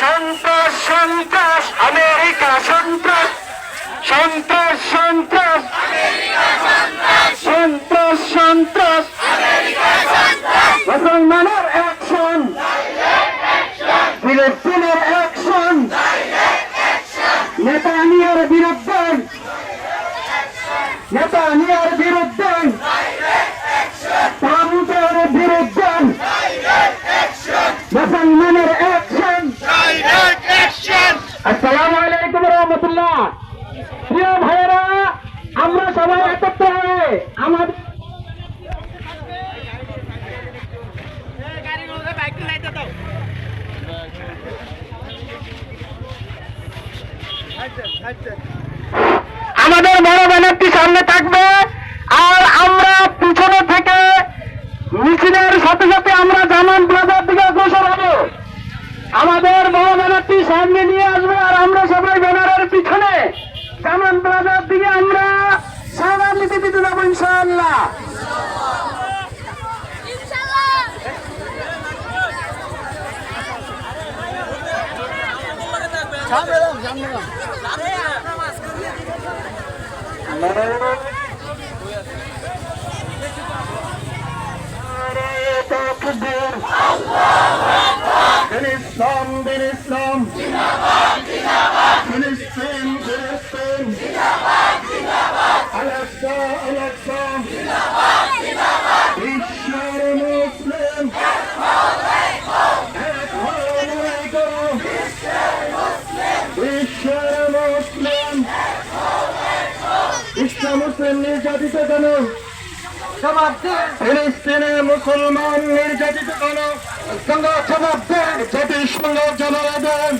সন্ত্রাস সন্ত্রাস, আমেরিকা সন্ত্রাস সন্ত্রাস সন্ত্রাস সন্ত্রাস সন্ত্রাস, মুসলমানের অ্যাকশন ফিলিস্তিনের অ্যাকশন নেতানিয়ার বিরুদ্ধে নেতানিয়ার বিরুদ্ধে ট্রাম্পের বিরুদ্ধে মুসলমানের অ্যাকশন আসসালামু আলাইকুম রহমতুল্লাহ। প্রিয় ভাইয়েরা, আমরা সবাই একত্র হয়ে আমাদের আমাদের বড় ব্যানারটি সামনে থাকবে আর আমরা পিছনে থেকে মিছিলের সাথে সাথে আমরা জামান প্লাজার দিকে অগ্রসর হব। আমাদের বড় ব্যানারটি সামনে নিয়ে আসবে আর আমরা সবাই ব্যানারের পিছনে। জামান প্লাজার দিকে আমরা সারা দিতে দিতে যাব ইনশাআল্লাহ। ইসলাম ইসলাম। আলাক্সা আলাক্সা বিশ্বের মুসলিম এক হয়ে লড়াই করো বিশ্বের মুসলিম ইসলাম মুসলিম নির্যাতিত কেন ফিলিস্তিনে মুসলমান নির্যাতিত কেন জবাব দেন জাতিসংঘ জবাব দেন